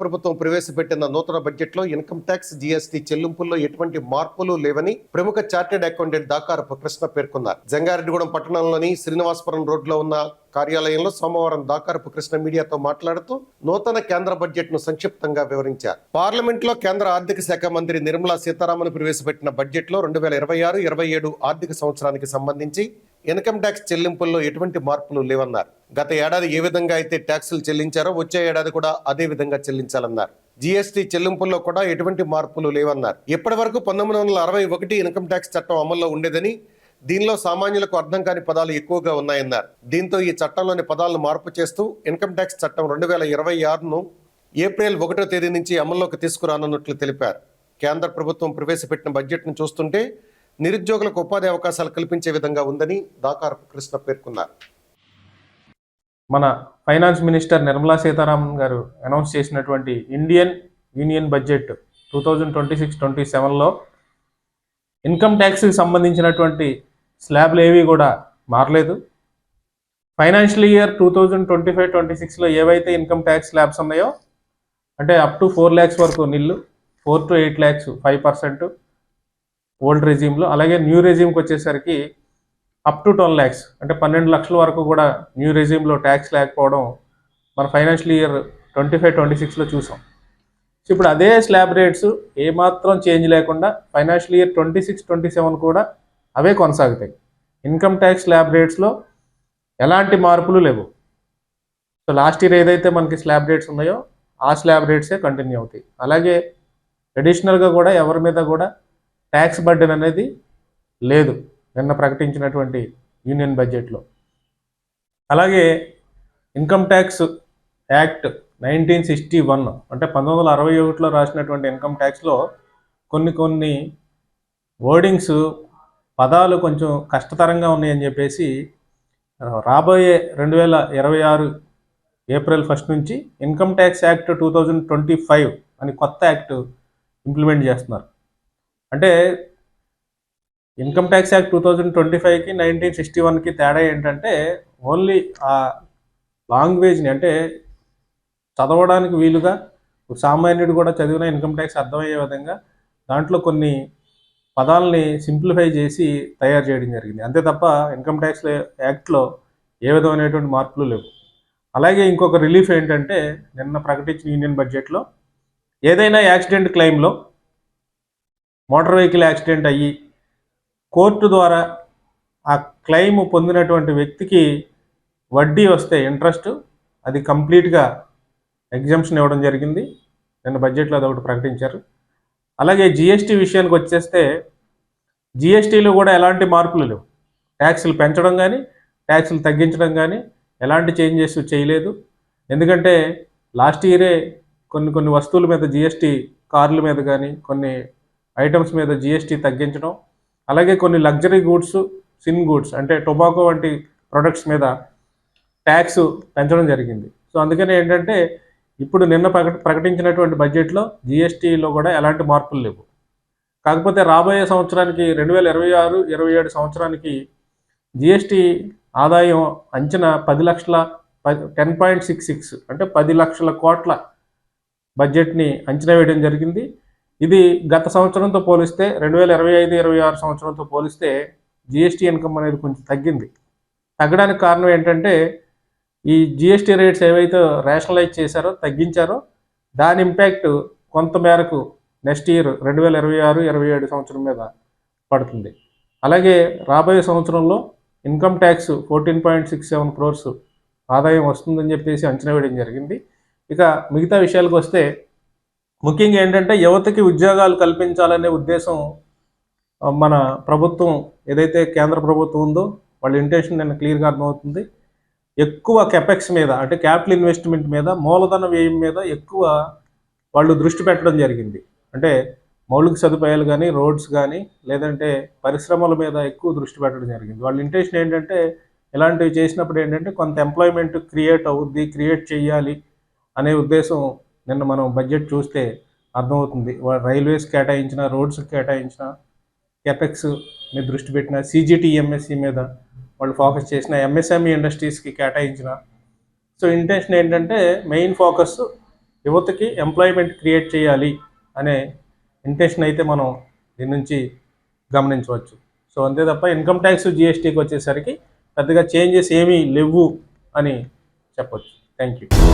ప్రభుత్వం ప్రవేశపెట్టిన నూతన బడ్జెట్లో ఇన్కమ్ ట్యాక్స్ జీఎస్టీ చెల్లింపుల్లో ఎటువంటి మార్పులు లేవని ప్రముఖ చార్టెడ్ అకౌంటెంట్ దాకారపు కృష్ణ పేర్కొన్నారు. జంగారెడ్డిగూడెం పట్టణంలోని శ్రీనివాసపురం రోడ్లో ఉన్న కార్యాలయంలో సోమవారం దాకారపు కృష్ణ మీడియాతో మాట్లాడుతూ నూతన కేంద్ర బడ్జెట్ను సంక్షిప్తంగా వివరించారు. పార్లమెంట్లో కేంద్ర ఆర్థిక శాఖ మంత్రి నిర్మలా సీతారామన్ ప్రవేశపెట్టిన బడ్జెట్లో రెండు వేల ఇరవై ఆరు ఇరవై ఏడు ఆర్థిక సంవత్సరానికి సంబంధించి ఇన్కమ్ ట్యాక్స్ చెల్లింపుల్లో ఎటువంటి మార్పులు లేవన్నారు. గత ఏడాది ఏ విధంగా అయితే ట్యాక్సులు చెల్లించారో వచ్చే ఏడాది కూడా అదే విధంగా చెల్లించాలన్నారు. జీఎస్టీ చెల్లింపుల్లో కూడా ఎటువంటి మార్పులు లేవన్నారు. ఇప్పటి వరకు పంతొమ్మిది వందల అరవై ఒకటి ఇన్కమ్ ట్యాక్స్ చట్టం అమల్లో ఉండేదని దీనిలో సామాన్యులకు అర్థం కాని పదాలు ఎక్కువగా ఉన్నాయన్నారు. దీంతో ఈ చట్టంలోని పదాలను మార్పు చేస్తూ ఇన్కమ్ ట్యాక్స్ చట్టం రెండు వేల ఇరవై ఆరును ఏప్రిల్ ఒకటో తేదీ నుంచి అమల్లోకి తీసుకురానున్నట్లు తెలిపారు. కేంద్ర ప్రభుత్వం ప్రవేశపెట్టిన బడ్జెట్ను చూస్తుంటే నిరుద్యోగులకు ఉపాధి అవకాశాలు కల్పించే విధంగా ఉందని దాకారపు కృష్ణ పేర్కొన్నారు. మన ఫైనాన్స్ మినిస్టర్ నిర్మలా సీతారామన్ గారు అనౌన్స్ చేసినటువంటి Indian union budget two thousand twenty six twenty సెవెన్లో ఇన్కమ్ ట్యాక్స్కి సంబంధించినటువంటి స్లాబ్లు ఏవి కూడా మారలేదు. Financial year two thousand twenty five twenty సిక్స్లో ఏవైతే ఇన్కమ్ ట్యాక్స్ స్లాబ్స్ ఉన్నాయో అంటే అప్ టు ఫోర్ ల్యాక్స్ వరకు nil four to eight lakhs five percent old రెజ్యూమ్లో అలాగే న్యూ రెజీమ్కి వచ్చేసరికి అప్ టు టెన్ ల్యాక్స్ అంటే పన్నెండు లక్షల వరకు కూడా న్యూ రెజ్యూమ్లో ట్యాక్స్ లేకపోవడం మన financial year twenty five twenty సిక్స్లో చూసాం. సో ఇప్పుడు అదే స్లాబ్ రేట్స్ ఏమాత్రం చేంజ్ లేకుండా financial year twenty six twenty seven కూడా అవే కొనసాగుతాయి. ఇన్కమ్ ట్యాక్స్ స్లాబ్ రేట్స్లో ఎలాంటి మార్పులు లేవు. సో లాస్ట్ ఇయర్ ఏదైతే మనకి స్లాబ్ రేట్స్ ఉన్నాయో ఆ స్లాబ్ రేట్సే కంటిన్యూ అవుతాయి. అలాగే ట్రెడిషనల్గా కూడా ఎవరి మీద కూడా ట్యాక్స్ బర్డెన్ అనేది లేదు నిన్న ప్రకటించినటువంటి యూనియన్ బడ్జెట్లో. అలాగే income tax act nineteen sixty one అంటే పంతొమ్మిది వందల అరవై ఒకటిలో రాసినటువంటి ఇన్కమ్ ట్యాక్స్లో కొన్ని కొన్ని వర్డింగ్స్ పదాలు కొంచెం కష్టతరంగా ఉన్నాయని చెప్పేసి రాబోయే రెండు వేల ఇరవై ఆరు ఏప్రిల్ ఫస్ట్ నుంచి income tax act two thousand twenty five అని కొత్త యాక్ట్ ఇంప్లిమెంట్ చేస్తున్నారు. అంటే income tax act two thousand twenty ఫైవ్కి నైన్టీన్ సిక్స్టీ వన్కి తేడా ఏంటంటే ఓన్లీ ఆ లాంగ్వేజ్ని అంటే చదవడానికి వీలుగా సామాన్యుడు కూడా చదివిన ఇన్కమ్ ట్యాక్స్ అర్థమయ్యే విధంగా దాంట్లో కొన్ని పదాలని సింప్లిఫై చేసి తయారు చేయడం జరిగింది. అంతే తప్ప ఇన్కమ్ ట్యాక్స్ యాక్ట్లో ఏ విధమైనటువంటి మార్పులు లేవు. అలాగే ఇంకొక రిలీఫ్ ఏంటంటే నిన్న ప్రకటించిన యూనియన్ బడ్జెట్లో ఏదైనా యాక్సిడెంట్ క్లెయిమ్లో మోటార్ వెహికల్ యాక్సిడెంట్ అయ్యి కోర్టు ద్వారా ఆ క్లెయిమ్ పొందినటువంటి వ్యక్తికి వడ్డీ వస్తే ఇంట్రెస్ట్ అది కంప్లీట్గా ఎగ్జామ్షన్ ఇవ్వడం జరిగింది. నిన్న బడ్జెట్లో అదొకటి ప్రకటించారు. అలాగే జిఎస్టీ విషయానికి వచ్చేస్తే జిఎస్టీలో కూడా ఎలాంటి మార్పులు లేవు. ట్యాక్సులు పెంచడం కానీ ట్యాక్సులు తగ్గించడం కానీ ఎలాంటి చేంజెస్ చేయలేదు. ఎందుకంటే లాస్ట్ ఇయరే కొన్ని కొన్ని వస్తువుల మీద జిఎస్టీ కార్ల మీద కానీ కొన్ని ఐటమ్స్ మీద జిఎస్టీ తగ్గించడం అలాగే కొన్ని లగ్జరీ గూడ్స్ సిన్ గూడ్స్ అంటే టొబాకో వంటి ప్రొడక్ట్స్ మీద ట్యాక్స్ పెంచడం జరిగింది. సో అందుకని ఏంటంటే ఇప్పుడు నిన్న ప్రకటించినటువంటి బడ్జెట్లో జిఎస్టీలో కూడా ఎలాంటి మార్పులు లేవు. కాకపోతే రాబోయే సంవత్సరానికి రెండు వేల ఇరవై ఆరు ఇరవై ఏడు సంవత్సరానికి జిఎస్టీ ఆదాయం అంచనా పది లక్షల పది టెన్ పాయింట్ సిక్స్ సిక్స్ అంటే పది లక్షల కోట్ల బడ్జెట్ని అంచనా వేయడం జరిగింది. ఇది గత సంవత్సరంతో పోలిస్తే రెండు వేల ఇరవై ఐదు ఇరవై ఆరు సంవత్సరంతో పోలిస్తే జిఎస్టీ ఇన్కమ్ అనేది కొంచెం తగ్గింది. తగ్గడానికి కారణం ఏంటంటే ఈ జిఎస్టీ రేట్స్ ఏవైతే రేషనలైజ్ చేశారో తగ్గించారో దాని ఇంపాక్ట్ కొంత మేరకు నెక్స్ట్ ఇయర్ రెండు వేల ఇరవై ఆరు ఇరవై ఏడు సంవత్సరం మీద పడుతుంది. అలాగే రాబోయే సంవత్సరంలో income tax fourteen point six seven crores ఆదాయం వస్తుందని చెప్పేసి అంచనా వేయడం జరిగింది. ఇక మిగతా విషయాలకు వస్తే ముఖ్యంగా ఏంటంటే యువతకి ఉద్యోగాలు కల్పించాలనే ఉద్దేశం మన ప్రభుత్వం ఏదైతే కేంద్ర ప్రభుత్వం ఉందో వాళ్ళ ఇంటెన్షన్ నేను క్లియర్గా అర్థమవుతుంది. ఎక్కువ కెపెక్స్ మీద అంటే క్యాపిటల్ ఇన్వెస్ట్మెంట్ మీద మూలధన వ్యయం మీద ఎక్కువ వాళ్ళు దృష్టి పెట్టడం జరిగింది. అంటే మౌలిక సదుపాయాలు కానీ రోడ్స్ కానీ లేదంటే పరిశ్రమల మీద ఎక్కువ దృష్టి పెట్టడం జరిగింది. వాళ్ళ ఇంటెన్షన్ ఏంటంటే ఇలాంటివి చేసినప్పుడు ఏంటంటే కొంత ఎంప్లాయ్మెంట్ క్రియేట్ అవుద్ది క్రియేట్ చేయాలి అనే ఉద్దేశం నిన్న మనం బడ్జెట్ చూస్తే అర్థమవుతుంది. వా- రైల్వేస్ కేటాయించిన రోడ్స్ కేటాయించిన ఎపెక్స్ మీద దృష్టి పెట్టిన సిజిటిఎంఎస్సి మీద వాళ్ళు ఫోకస్ చేసిన ఎంఎస్ఎంఈ ఇండస్ట్రీస్కి కేటాయించిన. సో ఇంటెన్షన్ ఏంటంటే మెయిన్ ఫోకస్ యువతకి ఎంప్లాయ్మెంట్ క్రియేట్ చేయాలి అనే ఇంటెన్షన్ అయితే మనం దీని నుంచి గమనించవచ్చు. సో అంతే తప్ప ఇన్కమ్ ట్యాక్స్ జిఎస్టీకి వచ్చేసరికి పెద్దగా చేంజెస్ ఏమీ లేవు అని చెప్పొచ్చు. Thank you